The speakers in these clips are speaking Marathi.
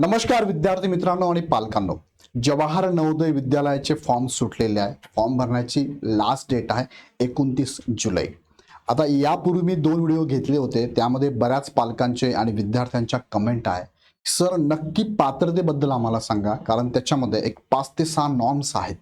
नमस्कार विद्यार्थी मित्रांनो आणि पालकांनो. जवाहर नवोदय विद्यालयाचे फॉर्म सुटलेले आहे. फॉर्म भरण्याची लास्ट डेट आहे एकोणतीस जुलै. आता यापूर्वी मी दोन व्हिडिओ घेतले होते. त्यामध्ये बऱ्याच पालकांचे आणि विद्यार्थ्यांच्या कमेंट आहे. सर नक्की पात्रतेबद्दल आम्हाला सांगा. कारण त्याच्यामध्ये एक पाच ते सहा नॉर्म्स आहेत.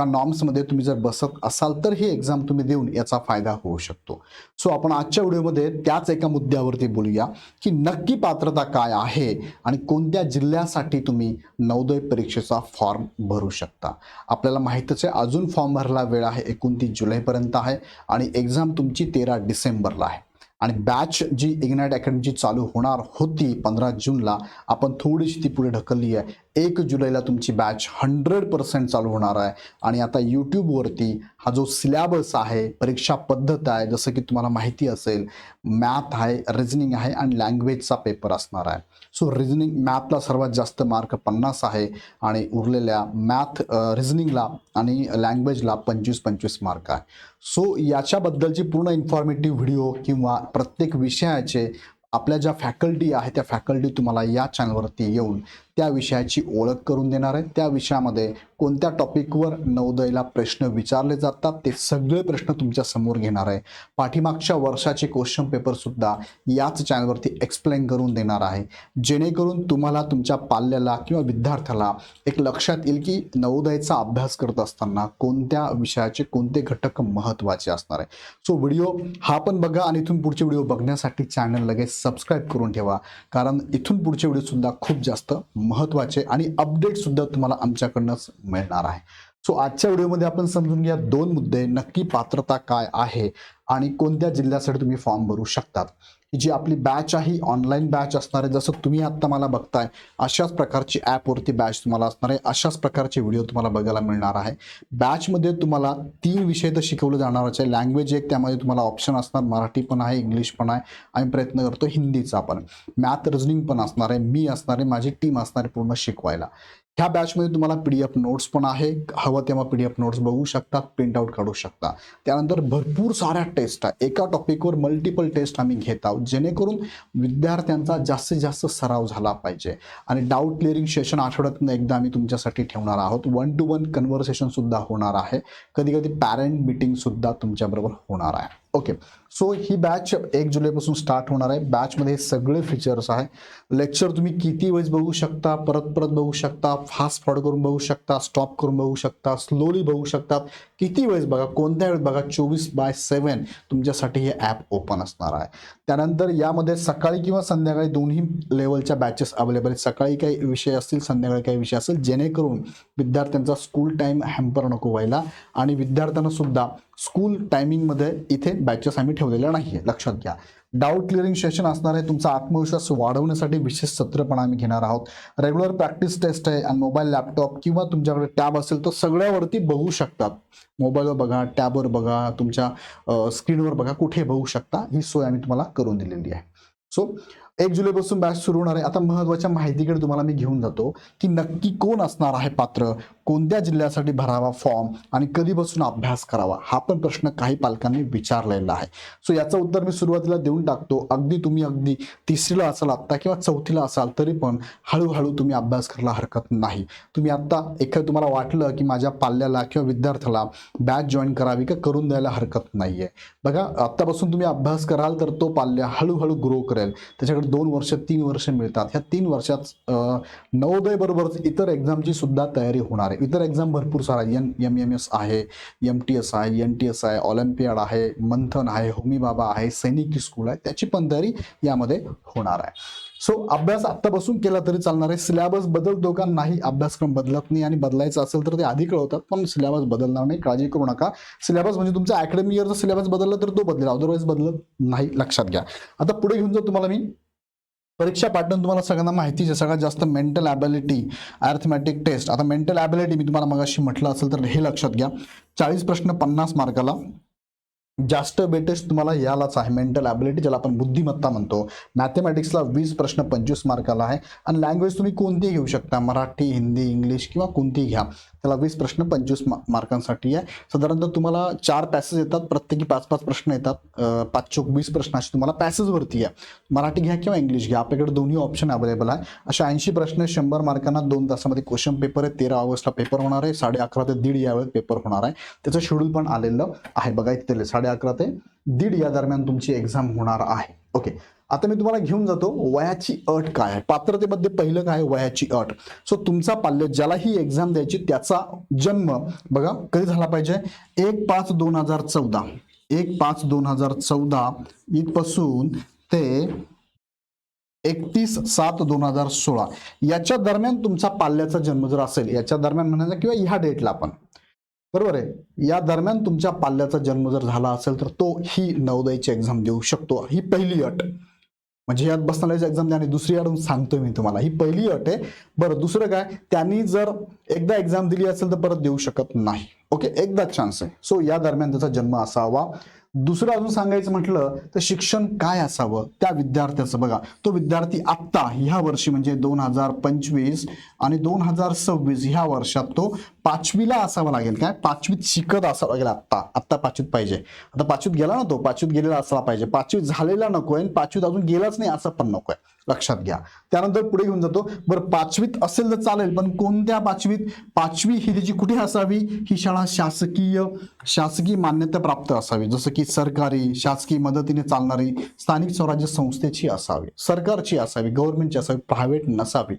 त्या नॉर्म्समध्ये तुम्ही जर बसत असाल तर ही एक्झाम तुम्ही देऊन याचा फायदा होऊ शकतो. सो आपण आजच्या व्हिडिओमध्ये त्याच एका मुद्द्यावरती बोलूया की नक्की पात्रता काय आहे आणि कोणत्या जिल्ह्यासाठी तुम्ही नवोदय परीक्षेचा फॉर्म भरू शकता. आपल्याला माहितच आहे अजून फॉर्म भरला वेळ आहे एकोणतीस जुलैपर्यंत आहे आणि एक्झाम तुमची तेरा डिसेंबरला आहे. आणि बॅच जी इग्नाईट अकॅडमीची चालू होणार होती पंधरा जूनला आपण थोडीशी ती पुढे ढकलली आहे. एक जुलैला तुमची बॅच हंड्रेड पर्सेंट चालू होणार आहे. आणि आता यूट्यूबवरती हा जो सिलॅबस आहे परीक्षा पद्धत आहे जसं की तुम्हाला माहिती असेल मॅथ आहे रिझनिंग आहे आणि लँग्वेजचा पेपर असणार आहे. सो रिझनिंग मॅथला सर्वात जास्त मार्क पन्नास आहे आणि उरलेल्या मॅथ रिझनिंगला आणि लँग्वेजला पंचवीस पंचवीस मार्क आहे. सो याच्याबद्दलची पूर्ण इन्फॉर्मेटिव्ह व्हिडिओ किंवा प्रत्येक विषयाचे आपल्या ज्या फॅकल्टी आहे त्या फॅकल्टी तुम्हाला या चॅनलवरती येऊन त्या विषयाची ओळख करून देणार आहे. त्या विषयामध्ये कोणत्या टॉपिकवर नवोदयला प्रश्न विचारले जातात ते सगळे प्रश्न तुमच्यासमोर घेणार आहे. पाठीमागच्या वर्षाचे क्वेश्चन पेपरसुद्धा याच चॅनलवरती एक्सप्लेन करून देणार आहे. जेणेकरून तुम्हाला तुमच्या पाल्याला किंवा विद्यार्थ्याला एक लक्षात येईल की नवोदयचा अभ्यास करत असताना कोणत्या विषयाचे कोणते घटक महत्त्वाचे असणार आहे. सो व्हिडिओ हा पण बघा आणि इथून पुढचे व्हिडिओ बघण्यासाठी चॅनल लगेच सबस्क्राईब करून ठेवा. कारण इथून पुढचे व्हिडिओसुद्धा खूप जास्त महत्त्वाचे आणि अपडेटसुद्धा तुम्हाला आमच्याकडनंच मिळणार आहे. सो आजच्या व्हिडिओमध्ये आपण समजून घ्या दोन मुद्दे नक्की पात्रता काय आहे आणि कोणत्या जिल्ह्यासाठी तुम्ही फॉर्म भरू शकतात. जी आपली बॅच आहे ऑनलाईन बॅच असणार आहे जसं तुम्ही आत्ता मला बघताय अशाच प्रकारची ॲपवरती बॅच तुम्हाला असणार आहे अशाच प्रकारचे व्हिडिओ तुम्हाला बघायला मिळणार आहे. बॅचमध्ये तुम्हाला तीन विषय तर शिकवले जाणारच आहे. लँग्वेज एक त्यामध्ये तुम्हाला ऑप्शन असणार मराठी पण आहे इंग्लिश पण आहे आम्ही प्रयत्न करतो हिंदीचा पण. मॅथ रिझनिंग पण असणार आहे मी असणार आहे माझी टीम असणार आहे पूर्ण शिकवायला. ह्या बॅचमध्ये तुम्हाला पी डी एफ नोट्स पण आहे. हवं तेव्हा पी डी एफ नोट्स बघू शकता प्रिंटआउट काढू शकता. त्यानंतर भरपूर साऱ्या टेस्ट आहे. एका टॉपिकवर मल्टिपल टेस्ट आम्ही घेत आहोत. जेणेकरून विद्यार्थ्यांचा जास्तीत जास्त सराव झाला पाहिजे. आणि डाऊट क्लिअरिंग सेशन आठवड्यातून एकदा आम्ही तुमच्यासाठी ठेवणार आहोत. वन टू वन कन्व्हर्सेशनसुद्धा होणार आहे. कधी कधी पॅरेंट मिटिंगसुद्धा तुमच्याबरोबर होणार आहे. ओके सो ही बॅच एक जुलैपासून स्टार्ट होणार आहे. बॅचमध्ये सगळे फीचर्स आहे. लेक्चर तुम्ही किती वेळेस बघू शकता? परत परत बघू शकता. फास्ट फॉरवर्ड करून बघू शकता. स्टॉप करून बघू शकता. स्लोली बघू शकता. किती वेळेस बघा? कोणत्या वेळेस बघा? चोवीस बाय सेवन तुमच्यासाठी हे ॲप ओपन असणार आहे. त्यानंतर यामध्ये सकाळी किंवा संध्याकाळी दोन्ही लेवलच्या बॅचेस अवेलेबल आहेत. सकाळी काही विषय असतील संध्याकाळी काही विषय असेल जेणेकरून विद्यार्थ्यांचा स्कूल टाईम हॅम्पर नको व्हायला. आणि विद्यार्थ्यांना सुद्धा स्कूल टायमिंगमध्ये इथे बॅचेस आम्ही ठेवलेल्या नाही आहे लक्षात घ्या. डाऊट क्लिअरिंग सेशन असणार आहे तुमचा आत्मविश्वास वाढवण्यासाठी विशेष सत्र पण आम्ही घेणार आहोत. रेग्युलर प्रॅक्टिस टेस्ट आहे आणि मोबाईल लॅपटॉप किंवा तुमच्याकडे टॅब असेल तर सगळ्यावरती बघू शकतात. मोबाईलवर बघा टॅबवर बघा तुमच्या स्क्रीनवर बघा कुठे बघू शकता ही सोय आम्ही तुम्हाला करून दिलेली आहे. सो एक जुलैपासून बॅच सुरू होणार आहे. आता महत्त्वाच्या माहितीकडे तुम्हाला मी घेऊन जातो की नक्की कोण असणार आहे पात्र कोणत्या जिल्ह्यासाठी भरावा फॉर्म आणि कधीपासून अभ्यास करावा हा पण प्रश्न काही पालकांनी विचारलेला आहे. सो याचं उत्तर मी सुरुवातीला देऊन टाकतो. अगदी तुम्ही अगदी तिसरीला असाल आत्ता किंवा चौथीला असाल तरी पण हळूहळू तुम्ही अभ्यास करायला हरकत नाही. तुम्ही आत्ता एखादं तुम्हाला वाटलं की माझ्या पाल्याला किंवा विद्यार्थ्याला बॅच जॉईन करावी का करून द्यायला हरकत नाही आहे बघा आत्तापासून तुम्ही अभ्यास कराल तर तो पाल्य हळूहळू ग्रो करेल. त्याच्याकडे दोन वर्ष तीन वर्ष मिळतात. ह्या तीन वर्षात नवोदय बरोबरच इतर एक्झामची सुद्धा तयारी होणार आहे. इतर एक्झाम भरपूर सारा एन एम एम एस आहे एम टी एस आहे एन टी एस आहे ऑलिम्पियाड आहे मंथन आहे होमी बाबा आहे सैनिकी स्कूल आहे. त्याची पण तयारी यामध्ये होणार आहे. सो अभ्यास आत्तापासून केला तरी चालणार आहे. सिलेबस बदलतो का? नाही अभ्यासक्रम बदलत नाही. आणि बदलायचं असेल तर ते आधी कळवतात. पण सिलेबस बदलणार नाही. काळजी करू नका. सिलेबस म्हणजे तुमचा अकॅडमी इयरचा सिलेबस बदलला तर तो बदलेल. अदरवाईज बदलत नाही. लक्षात घ्या. आता पुढे घेऊन जाऊ तुम्हाला मी. परीक्षा पॅटर्न तुम्हाला सगळ्यांना माहितीच आहे सगळ्यात जास्त मेंटल ॲबिलिटी अर्थमॅटिक टेस्ट आता मेंटल ॲबिलिटी मी तुम्हाला मगाशी म्हटलं असेल तर हे लक्षात घ्या. चाळीस प्रश्न पन्नास मार्काला. जास्त बेटेस्ट तुम्हाला यालाच आहे मेंटल ॲबिलिटी ज्याला आपण बुद्धिमत्ता म्हणतो. मॅथमॅटिक्सला वीस प्रश्न पंचवीस मार्काला आहे. आणि लँग्वेज तुम्ही कोणतीही घेऊ शकता मराठी हिंदी इंग्लिश किंवा कोणतीही घ्या. त्याला वीस प्रश्न पंचवीस मा मार्कांसाठी आहे. साधारणतः तुम्हाला चार पॅसेज येतात प्रत्येकी पाच पाच प्रश्न येतात. पाच चोक वीस प्रश्न अशी तुम्हाला पॅसेजवरती आहे. मराठी घ्या किंवा इंग्लिश घ्या. आपल्याकडे दोन्ही ऑप्शन अवेलेबल आहे. अशा ऐंशी प्रश्न शंभर मार्कांना दोन तासामध्ये क्वेश्चन पेपर आहे. तेरा ऑगस्टला पेपर होणार आहे. साडे अकरा ते दीड या वेळेत पेपर होणार आहे. त्याचं शेड्यूल पण आलेलं आहे. बघा इथे साडे अकरा ते दीड या दरम्यान तुमची एक्झाम होणार आहे. ओके आता मी तुम्हाला घेऊन जातो वयाची अट काय आहे. पात्रतेमध्ये पहिलं काय वयाची अट. सो तुमचा पाल्य ज्याला ही एक्झाम द्यायची त्याचा जन्म बघा कधी झाला पाहिजे? एक पाच दोन हजार चौदा. एक पाच दोन हजार चौदा इथपासून ते एकतीस सात दोन हजार सोळा. याच्या दरम्यान तुमचा पाल्याचा जन्म जर असेल याच्या दरम्यान म्हणायचं किंवा ह्या डेटला आपण बरोबर आहे? या दरम्यान तुमच्या पाल्याचा जन्म जर झाला असेल तर तो ही नवोदयची एक्झाम देऊ शकतो. ही पहिली अट. म्हणजे यात बसणाऱ्याची एक्झाम द्या आणि दुसरी अडून सांगतोय मी तुम्हाला. ही पहिली अट आहे. बरं दुसरं काय? त्यांनी जर एकदा एक्झाम दिली असेल तर परत देऊ शकत नाही. ओके एकदा चान्स आहे. सो या दरम्यान त्याचा जन्म असावा. दुसरं अजून सांगायचं म्हटलं तर शिक्षण काय असावं? त्या विद्यार्थ्याचं बघा. तो विद्यार्थी आत्ता ह्या वर्षी म्हणजे दोन हजार पंचवीस आणि दोन हजार सव्वीस ह्या वर्षात तो पाचवीला असावा लागेल. काय? पाचवीत शिकत असावा लागेल आत्ता. आत्ता पाचवीत पाहिजे. आता पाचवीत गेला ना तो पाचवीत गेलेला असला पाहिजे. पाचवीत झालेला नको आणि पाचवीत अजून गेलाच नाही असं पण नको आहे लक्षात घ्या. त्यानंतर पुढे घेऊन जातो बरं पाचवीत असेल तर चालेल पण कोणत्या पाचवीत? पाचवी ही त्याची कुठे असावी? ही शाळा शासकीय शासकीय मान्यता प्राप्त असावी. जसं की सरकारी शासकीय मदतीने चालणारी स्थानिक स्वराज्य संस्थेची असावी सरकारची असावी गव्हर्नमेंटची असावी प्रायव्हेट नसावी.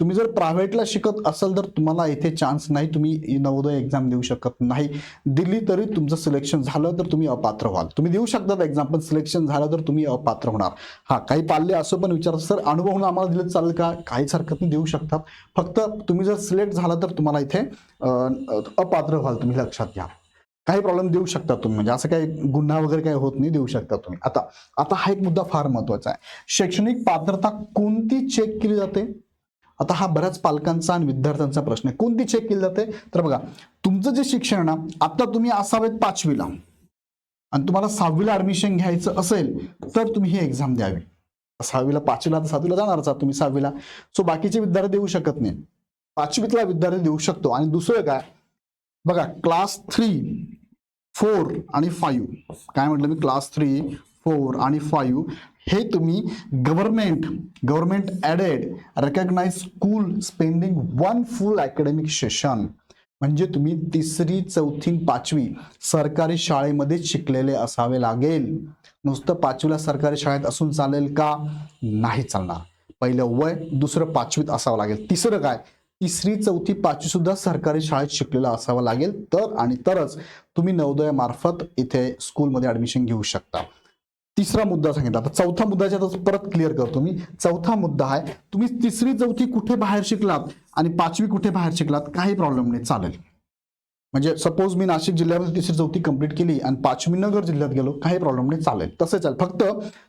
तुम्ही जर प्रायव्हेटला शिकत असाल तर तुम्हाला इथे चान्स नाही. तुम्ही नवोदय एक्झाम देऊ शकत नाही. दिली तरी तुमचं सिलेक्शन झालं तर तुम्ही अपात्र व्हाल. तुम्ही देऊ शकतात एक्झाम पण सिलेक्शन झालं तर तुम्ही अपात्र होणार. हा काही पाल्ले असं पण विचार सर अनुभव म्हणून आम्हाला दिलं चालेल का? काहीच हरकत नाही देऊ शकतात. फक्त तुम्ही जर सिलेक्ट झाला तर तुम्हाला इथे अपात्र व्हाल तुम्ही लक्षात घ्या. काही प्रॉब्लेम देऊ शकता तुम्ही. म्हणजे असं काही गुन्हा वगैरे काही होत नाही देऊ शकता तुम्ही. आता आता हा एक मुद्दा फार महत्त्वाचा आहे. शैक्षणिक पात्रता कोणती चेक केली जाते? आता हा बऱ्याच पालकांचा आणि विद्यार्थ्यांचा प्रश्न आहे. कोणती चेक केली जाते? तर बघा तुमचं जे शिक्षण ना आता तुम्ही असावेत पाचवीला. आणि तुम्हाला सहावीला ऍडमिशन घ्यायचं असेल तर तुम्ही ही एक्झाम द्यावी. सहावीला पाचवीला तर सातवीला जाणारच आहात तुम्ही सहावीला. सो बाकीचे विद्यार्थी देऊ शकत नाही. पाचवीतला विद्यार्थी देऊ शकतो. आणि दुसरं काय? बघा क्लास थ्री फोर आणि फाईव्ह काय म्हटलं मी? क्लास थ्री फोर आणि फाईव्ह हे तुम्ही government government aided recognise school spending one full academic session म्हणजे तुम्ही तिसरी चौथी पाचवी सरकारी शाळेमध्येच शिकलेले असावे लागेल. नुसतं पाचवीला सरकारी शाळेत असून चालेल का? नाही चालणार. पहिलं वय दुसरं पाचवीत असावं लागेल. तिसरं काय? तिसरी चौथी पाचवी सुद्धा सरकारी शाळेत शिकलेला असावा लागेल. तर आणि तरच तुम्ही नवोदयामार्फत इथे स्कूलमध्ये ॲडमिशन घेऊ शकता. तिसरा मुद्दा सांगितला. आता चौथा मुद्दा परत क्लिअर करतो मी चौथा मुद्दा आहे तुम्ही तिसरी चौथी कुठे बाहेर शिकलात आणि पाचवी कुठे बाहेर शिकलात काही प्रॉब्लेम नाही चालेल. म्हणजे सपोज मी नाशिक जिल्ह्यामध्ये तिसरी चौथी कंप्लीट केली आणि पाचवी नगर जिल्ह्यात गेलो काही प्रॉब्लेम नाही चालेल. तसं चालेल. फक्त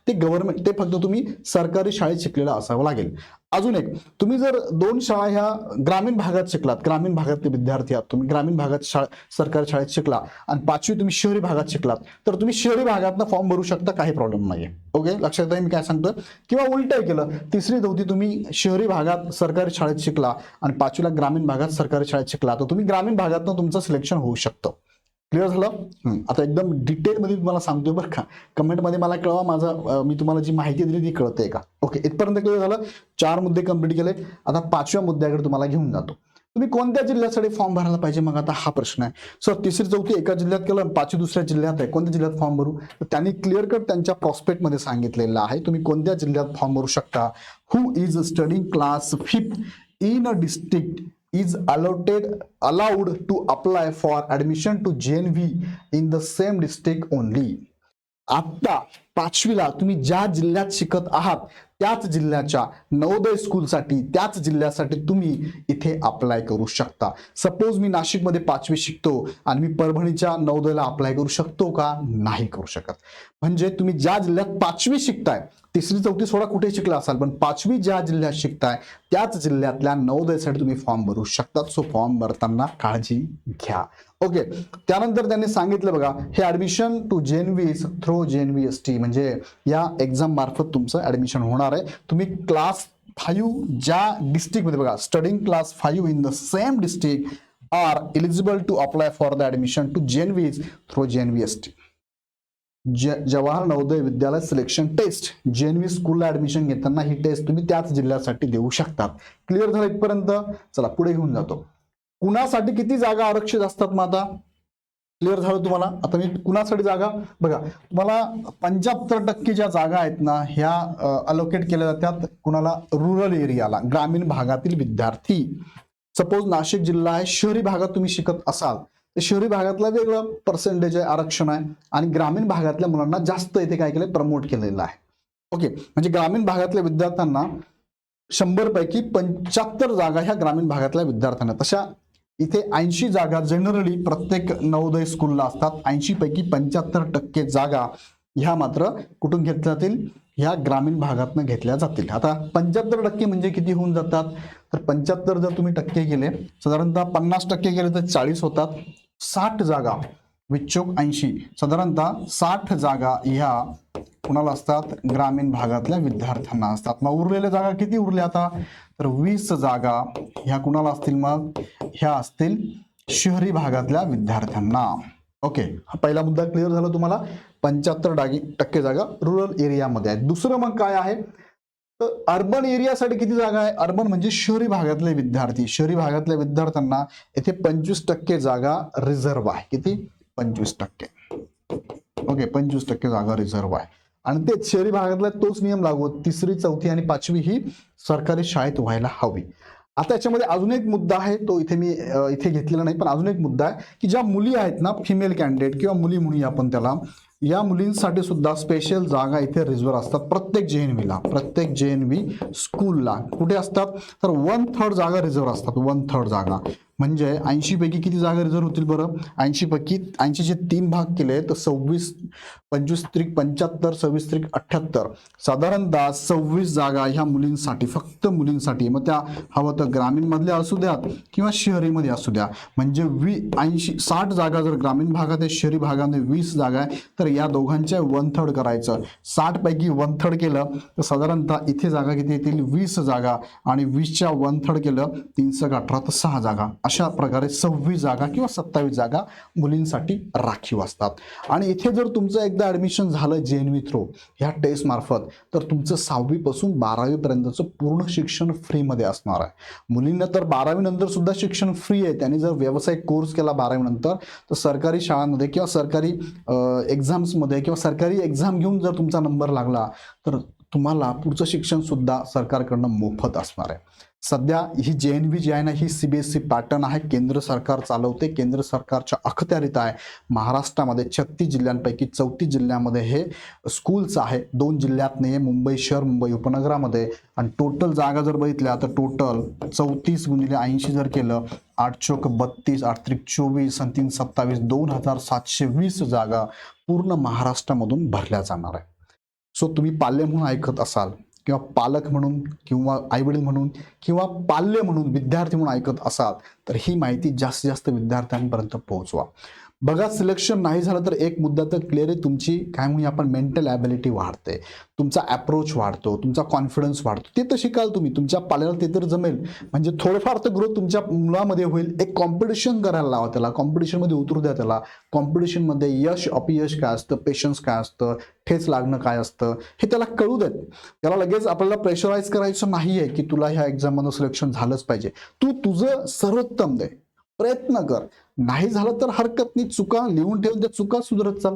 ते गव्हर्नमेंट ते फक्त तुम्ही सरकारी शाळेत शिकलेलं असावं लागेल. अजून एक तुम्ही जर दोन शाळा ह्या ग्रामीण भागात शिकलात ग्रामीण भागातले विद्यार्थी आहात तुम्ही ग्रामीण भागात शाळा सरकारी शाळेत शिकला आणि पाचवी तुम्ही शहरी भागात शिकलात तर तुम्ही शहरी भागातनं फॉर्म भरू शकता काही प्रॉब्लेम नाही ओके लक्षात आहे मी काय सांगतो किंवा उलटं केलं तिसरी चौथी तुम्ही शहरी भागात सरकारी शाळेत शिकला आणि पाचवीला ग्रामीण भागात सरकारी शाळेत शिकला तर तुम्ही ग्रामीण भागातनं तुमचं सिलेक्शन होऊ शकतं. क्लिअर झालं. आता एकदम डिटेलमध्ये तुम्हाला सांगतोय बरं का. कमेंटमध्ये मला कळवा माझं मी तुम्हाला जी माहिती दिली ती कळते का? ओके इथपर्यंत क्लिअर झालं. चार मुद्दे कंप्लीट केले. आता पाचव्या मुद्द्याकडे तुम्हाला घेऊन जातो. तुम्ही कोणत्या जिल्ह्यासाठी फॉर्म भरायला पाहिजे? मग आता हा प्रश्न आहे. सर तिसरी चौथी एका जिल्ह्यात केलं पाचवी दुसऱ्या जिल्ह्यात आहे. कोणत्या जिल्ह्यात फॉर्म भरू? तर त्यांनी क्लिअर कट त्यांच्या प्रॉस्पेक्टमध्ये सांगितलेलं आहे. तुम्ही कोणत्या जिल्ह्यात फॉर्म भरू शकता? Who is studying class fifth in a district is allotted allowed to apply for admission to JNV in the same district only. आत्ता पाचवीला तुम्ही ज्या जिल्ह्यात शिकत आहात त्याच जिल्ह्याच्या नवोदय स्कूलसाठी त्याच जिल्ह्यासाठी तुम्ही इथे अप्लाय करू शकता. सपोज मी नाशिकमध्ये पाचवी शिकतो आणि मी परभणीच्या नवोदयला अप्लाय करू शकतो का? नाही करू शकत. म्हणजे तुम्ही ज्या जिल्ह्यात पाचवी शिकताय तिसरी चौथी सोळा कुठे शिकला असाल पण पाचवी ज्या जिल्ह्यात शिकताय त्याच जिल्ह्यातल्या नवोदयसाठी तुम्ही फॉर्म भरू शकतात सो फॉर्म भरताना काळजी घ्या. ओके त्यानंतर त्यांनी सांगितलं बघा हे admission to JNVs through JNV S T म्हणजे या एक्झाम मार्फत तुमचं ऍडमिशन होणार आहे. तुम्ही क्लास फाईव्ह ज्या डिस्ट्रिक्टमध्ये बघा studying class five in the same district are eligible to apply for the admission to JNVs through JNV S T ज- जवाहर नवोदय विद्यालय सिलेक्शन टेस्ट जेएनव्ही स्कूलला ऍडमिशन घेताना ही टेस्ट तुम्ही त्याच जिल्ह्यासाठी देऊ शकतात. क्लिअर झालं इथपर्यंत? चला पुढे घेऊन जातो. कुणासाठी किती जागा आरक्षित असतात मग आता क्लिअर झालं तुम्हाला? आता मी कुणासाठी जागा? बघा तुम्हाला पंच्याहत्तर टक्के ज्या जागा आहेत ना ह्या अलोकेट केल्या जातात कुणाला? रुरल एरियाला ग्रामीण भागातील विद्यार्थी. सपोज नाशिक जिल्हा आहे शहरी भागात तुम्ही शिकत असाल तर शहरी भागातला वेगळं पर्सेंटेज आहे आरक्षण आहे आणि ग्रामीण भागातल्या मुलांना जास्त इथे काय केलंय? प्रमोट केलेलं आहे. ओके म्हणजे ग्रामीण भागातल्या विद्यार्थ्यांना शंभर पैकी पंच्याहत्तर जागा ह्या ग्रामीण भागातल्या विद्यार्थ्यांना तशा इथे ऐंशी जागा जनरली प्रत्येक नवोदय स्कूलला असतात. ऐंशी पैकी पंच्याहत्तर टक्के जागा ह्या मात्र कुठून घेतल्या जातील? ह्या ग्रामीण भागातनं घेतल्या जातील. आता पंच्याहत्तर टक्के म्हणजे किती होऊन जातात? तर पंच्याहत्तर जर तुम्ही टक्के केले साधारणतः पन्नास टक्के गेले तर चाळीस होतात. साठ जागा विच्छोक ऐंशी. साधारणतः साठ जागा ह्या कुणाला असतात? ग्रामीण भागातल्या विद्यार्थ्यांना असतात. मग उरलेल्या जागा किती उरल्या आता? तर वीस जागा ह्या कुणाला असतील मग? ह्या असतील शहरी भागातल्या विद्यार्थ्यांना. ओके. हा पहिला मुद्दा क्लिअर झाला तुम्हाला. पंच्याहत्तर डागी टक्के जागा रुरल एरियामध्ये आहे दुसरं मग काय आहे? तर अर्बन एरियासाठी किती जागा आहे? अर्बन म्हणजे शहरी भागातले विद्यार्थी. शहरी भागातल्या विद्यार्थ्यांना येथे पंचवीस टक्के जागा रिझर्व आहे. किती? पंचवीस टक्के. ओके पंचवीस टक्के जागा रिझर्व आहे. आणि तेच शहरी भागातला तोच नियम लागू तिसरी चौथी आणि पाचवी ही सरकारी शाळेत व्हायला हवी. आता याच्यामध्ये अजून एक मुद्दा आहे तो इथे मी इथे घेतलेला नाही पण अजून एक मुद्दा आहे की ज्या मुली आहेत ना फिमेल कॅन्डिडेट किंवा मुली म्हणूया आपण त्याला या मुलींसाठी सुद्धा स्पेशल जागा इथे रिझर्व असतात प्रत्येक जे एन ला प्रत्येक जे एन व्ही स्कूलला कुठे असतात? तर वन थर्ड जागा रिझर्व असतात. वन थर्ड जागा. म्हणजे ऐंशीपैकी किती जागा रिझर्व होतील बरं? ऐंशीपैकी ऐंशीचे तीन भाग केले तर सव्वीस पंचवीस त्रिक पंच्याहत्तर सव्वीस त्रिक अठ्ठ्याहत्तर. साधारणतः सव्वीस जागा ह्या मुलींसाठी फक्त मुलींसाठी मग त्या हवं तर ग्रामीणमधल्या असू द्यात किंवा शहरीमध्ये असू द्या. म्हणजे वी ऐंशी साठ जागा जर ग्रामीण भागात आहे शहरी भागामध्ये वीस जागा आहे तर या दोघांच्या वन थर्ड करायचं. साठपैकी वन थर्ड केलं तर साधारणतः इथे जागा किती येतील? वीस जागा. आणि वीसच्या वन थर्ड केलं तीनशे अठरा तर सहा जागा. अशा प्रकारे सव्वीस जागा किंवा सत्तावीस जागा मुलींसाठी राखीव असतात. आणि इथे जर तुमचं एकदा ॲडमिशन झालं जे एन व्ही थ्रो ह्या टेस्टमार्फत तर तुमचं सहावीपासून बारावीपर्यंतचं पूर्ण शिक्षण फ्रीमध्ये असणार आहे. मुलींना तर बारावीनंतर सुद्धा शिक्षण फ्री आहे. त्यांनी जर व्यावसायिक कोर्स केला बारावीनंतर तर सरकारी शाळांमध्ये किंवा सरकारी एक्झाम्समध्ये किंवा सरकारी एक्झाम घेऊन जर तुमचा नंबर लागला तर तुम्हाला पुढचं शिक्षणसुद्धा सरकारकडनं मोफत असणार आहे. सध्या ही जे एन व्ही जी आहे ना ही C B S E pattern आहे. केंद्र सरकार चालवते. केंद्र सरकारच्या अखत्यारीत आहे. महाराष्ट्रामध्ये छत्तीस जिल्ह्यांपैकी चौतीस जिल्ह्यामध्ये हे स्कूल्स आहे. दोन जिल्ह्यात नाही मुंबई शहर मुंबई उपनगरामध्ये. आणि टोटल जागा जर बघितल्या तर टोटल चौतीस गुणिले ऐंशी जर केलं आठ चोक बत्तीस आठ त्रिक चोवीस आणि तीन सत्तावीस दोन हजार सातशे वीस जागा पूर्ण महाराष्ट्रामधून भरल्या जाणार आहे. सो तुम्ही पाल्य म्हणून ऐकत असाल. किंवा पालक म्हणून किंवा आईवडील म्हणून किंवा पाल्य म्हणून विद्यार्थी म्हणून ऐकत असाल तर ही माहिती जास्तीत जास्त विद्यार्थ्यांपर्यंत पोहोचवा. बघा सिलेक्शन नाही झालं तर एक मुद्दा तर क्लिअर आहे. तुमची काय म्हणूया आपण मेंटल ॲबिलिटी वाढते. तुमचा अप्रोच वाढतो तुमचा कॉन्फिडन्स वाढतो. ते तर शिकाल तुम्ही. तुमच्या पाल्याला ते तर जमेल. म्हणजे थोडंफार तर ग्रोथ तुमच्या मुलामध्ये होईल. एक कॉम्पिटिशन करायला लावा त्याला. कॉम्पिटिशनमध्ये उतरू द्या त्याला. कॉम्पिटिशनमध्ये यश अपयश काय असतं? पेशन्स काय असतं? ठेच लागणं काय असतं? हे त्याला कळू देत. त्याला लगेच आपल्याला प्रेशराईज करायचं नाही आहे की तुला ह्या एक्झाममध्ये सिलेक्शन झालंच पाहिजे. तू तुझं सर्वोत्तम दे. प्रयत्न कर. नाही झालं तर हरकत नाही. चुका लिहून ठेवून त्या चुका सुधरत चाल.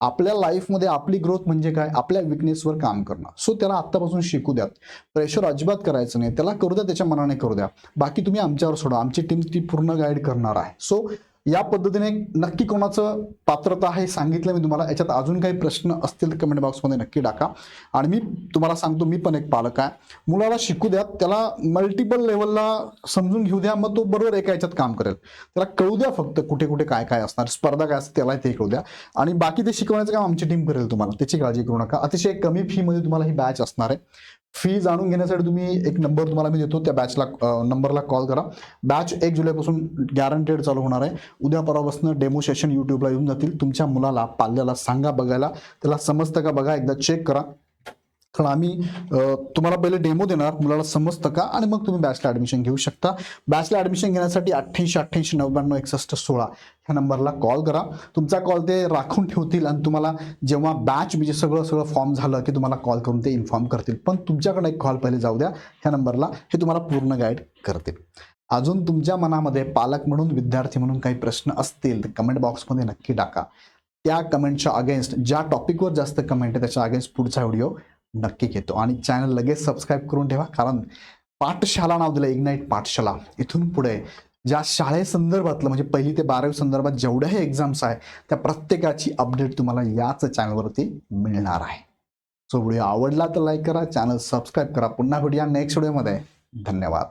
आपल्या लाईफमध्ये आपली ग्रोथ म्हणजे काय? आपल्या विकनेसवर काम करणं. सो त्याला आत्तापासून शिकू द्यात. प्रेशर अजिबात करायचं नाही. त्याला करू द्या. त्याच्या मनाने करू द्या. बाकी तुम्ही आमच्यावर सोडा. आमची टीम ती पूर्ण गाईड करणार आहे. सो या पद्धतीने नक्की कोणाचं पात्रता आहे सांगितलं मी तुम्हाला. याच्यात अजून काही प्रश्न असतील तर कमेंट बॉक्समध्ये नक्की टाका. आणि मी तुम्हाला सांगतो मी पण एक पालक आहे. मुलाला शिकू द्या त्याला मल्टिपल लेवलला समजून घेऊ द्या मग तो बरोबर एका याच्यात काम करेल. त्याला कळू द्या फक्त कुठे कुठे काय काय असणार स्पर्धा काय असते त्याला ते कळू द्या. आणि बाकी ते शिकवण्याचं काम आमची टीम करेल तुम्हाला त्याची काळजी करू नका. अतिशय कमी फीमध्ये तुम्हाला ही बॅच असणार आहे. फी जाणून घेण्यासाठी तुम्ही एक नंबर तुम्हाला मी देतो त्या बॅचला नंबरला कॉल करा. बॅच एक जुलैपासून गॅरंटेड चालू होणार आहे. उद्या परवापासून डेमो सेशन यूट्यूबला येऊन जातील. तुमच्या मुलाला पाल्याला सांगा बघायला. त्याला समजतं का बघा? एकदा चेक करा. कारण आम्ही तुम्हाला पहिले डेमो देणार. मुलाला समजतं का? आणि मग तुम्ही बॅचला ॲडमिशन घेऊ शकता. बॅचला ॲडमिशन घेण्यासाठी अठ्ठ्याऐंशी अठ्ठ्याऐंशी नव्याण्णव एकसष्ट सोळा ह्या नंबरला कॉल करा. तुमचा कॉल ते राखून ठेवतील आणि तुम्हाला जेव्हा बॅच म्हणजे सगळं सगळं फॉर्म झालं की तुम्हाला कॉल करून ते इन्फॉर्म करतील. पण तुमच्याकडे एक कॉल पहिले जाऊ द्या. ह्या नंबरला हे तुम्हाला पूर्ण गाईड करतील. अजून तुमच्या मनामध्ये पालक म्हणून विद्यार्थी म्हणून काही प्रश्न असतील तर कमेंट बॉक्समध्ये नक्की टाका. त्या कमेंटच्या अगेन्स्ट ज्या टॉपिकवर जास्त कमेंट आहे त्याच्या अगेन्स्ट पुढचा व्हिडिओ नक्की घेतो. आणि चॅनल लगेच सबस्क्राईब करून ठेवा कारण पाठशाला नाव दिलं इग्नाईट पाठशाला. इथून पुढे ज्या शाळेसंदर्भातलं म्हणजे पहिली ते बारावी संदर्भात जेवढ्याही एक्झाम्स आहे त्या प्रत्येकाची अपडेट तुम्हाला याच चॅनलवरती मिळणार आहे. सो व्हिडिओ आवडला तर लाईक करा चॅनल सबस्क्राईब करा. पुन्हा व्हिडिओ नेक्स्ट व्हिडिओमध्ये धन्यवाद.